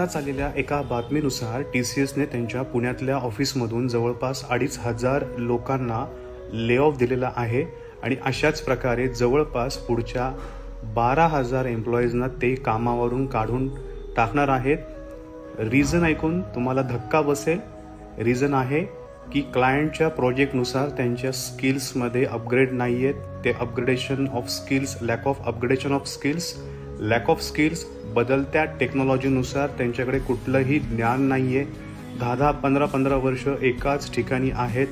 आत्ताच आलेल्या एका बातमीनुसार टी सी एसने त्यांच्या पुण्यातल्या ऑफिसमधून जवळपास अडीच हजार लोकांना ले ऑफ दिलेला आहे आणि अशाच प्रकारे जवळपास पुढच्या बारा हजार एम्प्लॉईजना ते कामावरून काढून टाकणार आहेत. रिझन ऐकून तुम्हाला धक्का बसेल. रिझन आहे की क्लायंटच्या प्रोजेक्टनुसार त्यांच्या स्किल्समध्ये अपग्रेड नाही आहेत ते upgradation of skills lack of upgradation of skills lack of skills बदलत्या टेक्नॉलॉजीनुसार त्यांच्याकडे कुठलंही ज्ञान नाही आहे दहा दहा पंधरा पंधरा वर्ष एकाच ठिकाणी आहेत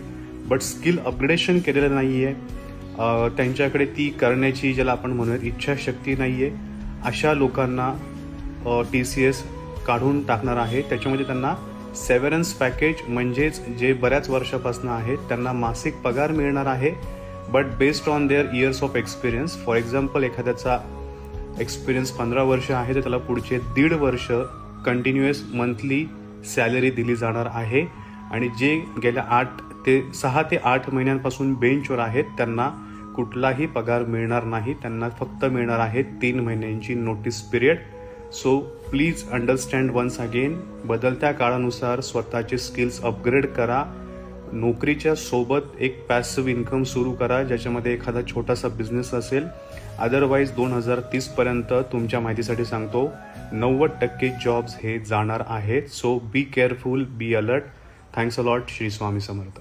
बट स्किल अपग्रेडेशन केलेलं नाही आहे त्यांच्याकडे ती करण्याची ज्याला आपण म्हणूयात इच्छाशक्ती नाही आहे अशा लोकांना टी सी एस काढून टाकणार आहे. त्याच्यामध्ये त्यांना सेव्हरन्स पॅकेज म्हणजेच जे बऱ्याच वर्षापासून आहेत त्यांना मासिक पगार मिळणार आहे. But based on their years of experience for example एखाद्याचा एक्सपिरियन्स पंधरा वर्ष आहे तर त्याला पुढचे दीड वर्ष कंटिन्युअस मंथली सॅलरी दिली जाणार आहे. आणि जे गेल्या आठ ते सहा ते आठ महिन्यांपासून बेंचवर आहेत त्यांना कुठलाही पगार मिळणार नाही. त्यांना फक्त मिळणार आहे तीन महिन्यांची notice period so please understand once again बदलत्या काळानुसार स्वतःचे स्किल्स अपग्रेड करा. नोकरीच्या सोबत एक पॅसिव्ह इन्कम सुरू करा ज्याच्यामध्ये एखादा छोटासा बिझनेस असेल. अदरवाईज दोन हजार तीसपर्यंत तुमच्या माहितीसाठी सांगतो नव्वद टक्के जॉब्स हे जाणार आहेत. So be careful be alert thanks a lot Shri Swami Samarth